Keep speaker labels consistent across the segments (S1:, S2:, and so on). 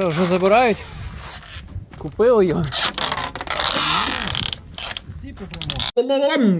S1: що, вже забирають? Купили його.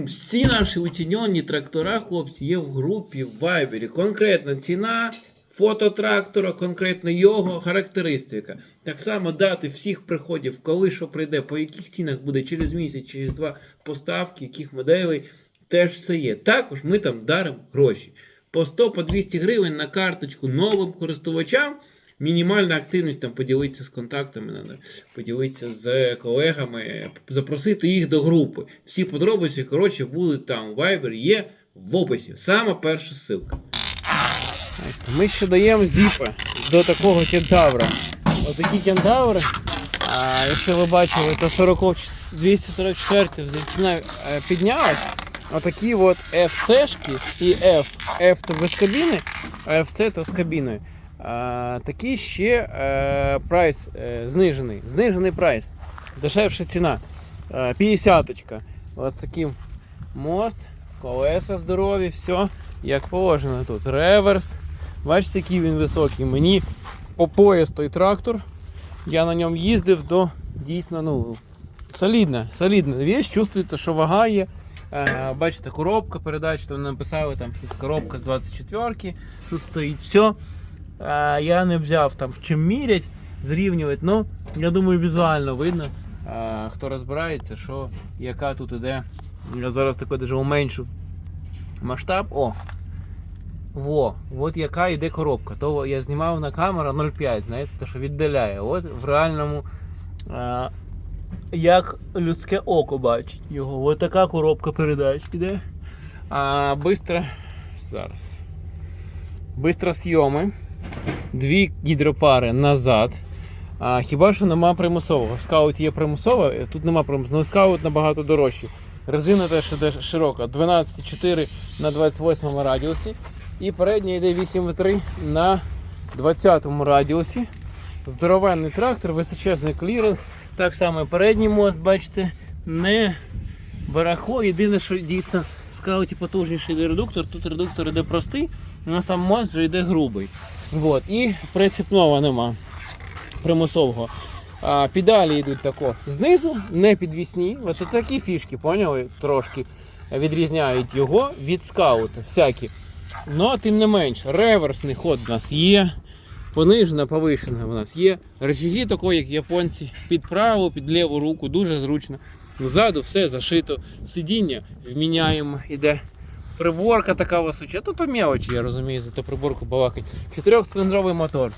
S1: Всі наші оцінені трактора, хлопці, є в групі в Viber. Конкретна ціна фото трактора, конкретно його характеристика. Так само дати всіх приходів, коли що прийде, по яких цінах буде через місяць, через два поставки, яких моделей, теж все є. Також ми там даримо гроші. По 100 по 200 гривень на карточку новим користувачам. Мінімальна активність там поділитися з контактами, поділитися з колегами, запросити їх до групи. Всі подробиці, коротше, будуть там. Viber є в описі. Сама перша ссылка. Ми ще даємо зіпи до такого кентавра. Отакі кентаври. А якщо ви бачили, то 40, 244 ціна піднялась. Отакі от FC-шки і F. F то без кабіни, а FC то з кабіною. Такі ще е, прайс е, знижений. Знижений прайс. Дешевша ціна. Е, 50-очка. Ось таким мост, колеса здорові, все як положено тут. Реверс. Бачите, який він високий. Мені по пояс той трактор. Я на ньому їздив до дійсно ну, солідна, солідна віч. Чувствуєте, що вага є. Е, бачите, коробка передач, там написали там коробка з 24-ки. Тут стоїть все. Я не взяв там чим мірять, зрівнювати. Ну, я думаю, візуально видно, хто розбирається, що яка тут іде. Я зараз таке даже уменшу масштаб. О! Во, от яка йде коробка. То я знімав на камеру 0,5, знаєте, то що віддаляє. От в реальному, е, як людське око бачить його. От така коробка передач іде. А бистро. Зараз. Бистро зйоми. Дві гідропари назад. А, хіба що нема примусового. В скауті є примусова, тут нема примусового. Ну, скаут набагато дорожчий. Резина теж іде широка. 12,4 на 28 радіусі. І передня йде 8,3 на 20 радіусі. Здоровенний трактор, височезний кліренс. Так само і передній мост, бачите, не барахло. Єдине, що дійсно в скауті потужніший йде редуктор. Тут редуктор йде простий, а сам мост вже йде грубий. Вот. І прицепного нема примусового. А, педалі йдуть тако знизу, не підвісні. От такі фішки, поняли? Трошки відрізняють його від скаута. Всякі. Ну, тим не менш, реверсний ход в нас є. Понижена, повишена в нас є. Рычаги такої, як японці, під праву, під ліву руку, дуже зручно. Ззаду все зашито. Сидіння вміняємо, іде. Приборка така височа. Ну то мелочі, я розумію, за ту приборку балакать. Чотирьохциліндровий мотор.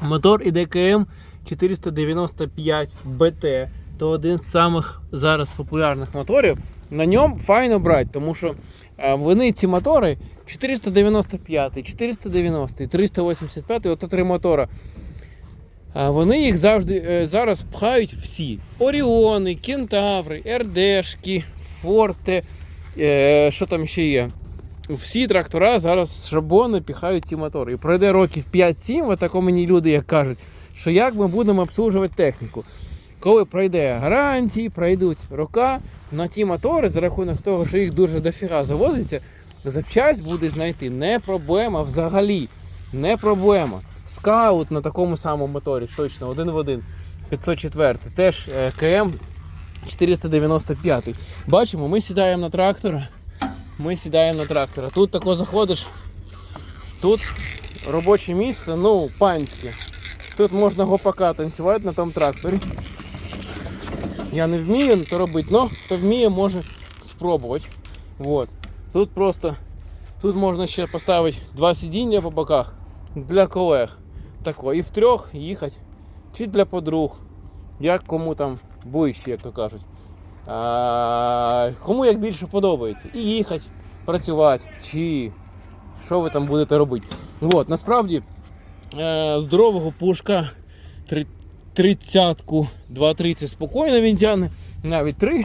S1: Мотор іде КМ 495 БТ. То один з самих зараз популярних моторів. На ньому файно брати, тому що е, вони ці мотори 495, 490, 385, ото три мотора. Вони їх завжди е, зараз пхають всі: Оріони, Кентаври, РДшки, Форте, е, що там ще є. Всі трактора зараз шабони піхають ці мотори. І пройде років 5-7, отако мені люди як кажуть, що як ми будемо обслужувати техніку. Коли пройде гарантії, пройдуть рока, на ті мотори, за рахунок того, що їх дуже дофіга завозиться, запчасть буде знайти не проблема взагалі. Не проблема. Скаут на такому самому моторі, точно, один в один. 504. Теж е, КМ 495. Бачимо, ми сідаємо на трактора. Ми сідаємо на трактора. Тут тако заходиш. Тут робоче місце, ну, панське. Тут можна гопака танцювати на тому тракторі. Я не вмію то робити, але хто вміє, може спробувати. Вот. Тут просто тут можна ще поставити два сидіння по боках для колег. Тако. І в трьох їхати. Чи для подруг. Як кому там ближче, як то кажуть. А, кому як більше подобається. І їхати, працювати, чи що ви там будете робити. От, насправді е, здорового пушка 30-ку 2.30 спокійно він тягне, навіть 3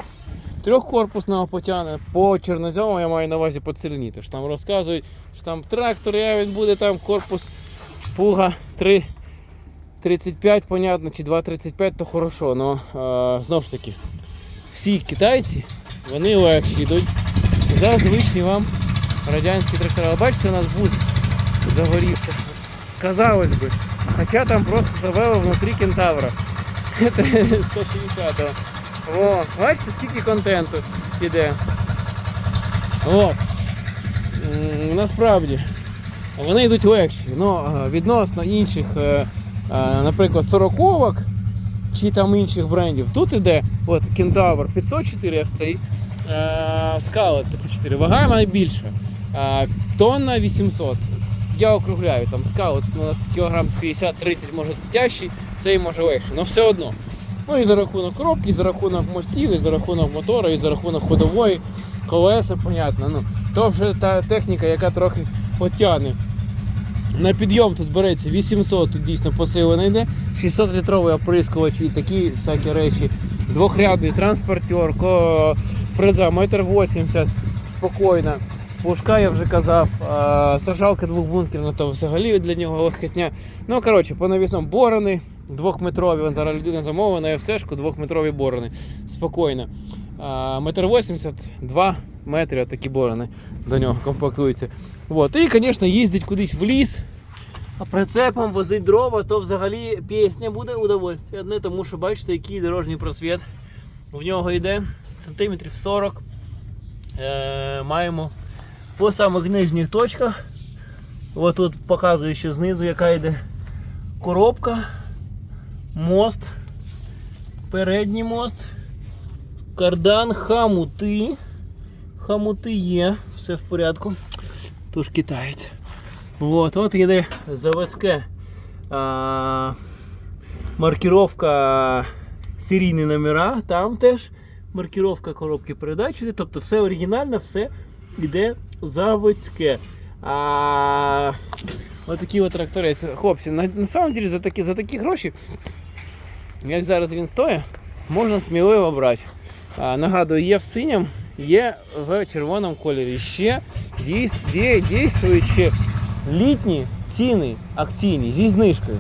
S1: трьохкорпусного потягне. По чорнозьому я маю на увазі по цельні. Тож там розказують, що там трактор, я він буде там корпус пуга 3. 35, понятно, чи 2,35, то хорошо, але знову ж таки, всі китайці, вони легші йдуть за звичні вам радянські трактори. Бачите, у нас бус загорівся. Казалось би, Хотя там просто завело внутрі кентавра. Це 160-го. О, бачите, скільки контенту іде. О, насправді. Вони йдуть легші. Ну, е, відносно інших, е, наприклад, сороковок чи там інших брендів. Тут іде от Кентавр 504 а в цей Скаут 504. Вага найбільша. Е, Тонна 800. Я округляю, там скаут ну, кілограм 50-30 може тяжчий, цей може легше, але все одно. Ну і за рахунок коробки, і за рахунок мостів, і за рахунок мотора, і за рахунок ходової, колеса, понятно. Ну, то вже та техніка, яка трохи потягне. На підйом тут береться 800, тут дійсно посилено йде, 600 літровий оприскувач і такі всякі речі. Двохрядний транспортер, фреза 1,80 м спокійно. Пушка я вже казав, сажалка двохбункерна, то взагалі для нього легкотня. Ну, коротше, по навіснам борони двохметрові. Зараз людина замовила на ФСшку двохметрові борони. Спокійно. Метр 80, 2 метри такі борони до нього комплектуються. Вот. І, звісно, їздить кудись в ліс. А прицепом возить дрова, то взагалі пісня буде удовольствие. Одне тому, що бачите, який дорожній просвіт в нього йде сантиметрів 40. Е, маємо по самих нижніх точках. Ось тут показую ще знизу, яка йде коробка, мост, передній мост, кардан, хамути. Хамути є, все в порядку. Тож китаєць. От, от йде заводське а, маркировка серійні номера, там теж маркировка коробки передач, тобто все оригінально, все йде заводське. А, от такі от тракторець. Хлопці, на, на самом деле за такі, за такі гроші, як зараз він стоїть, можна сміливо брати. Нагадую, є в синьому, є в червоному кольорі. Ще діє- дійствуючі літні ціни акційні зі знижкою.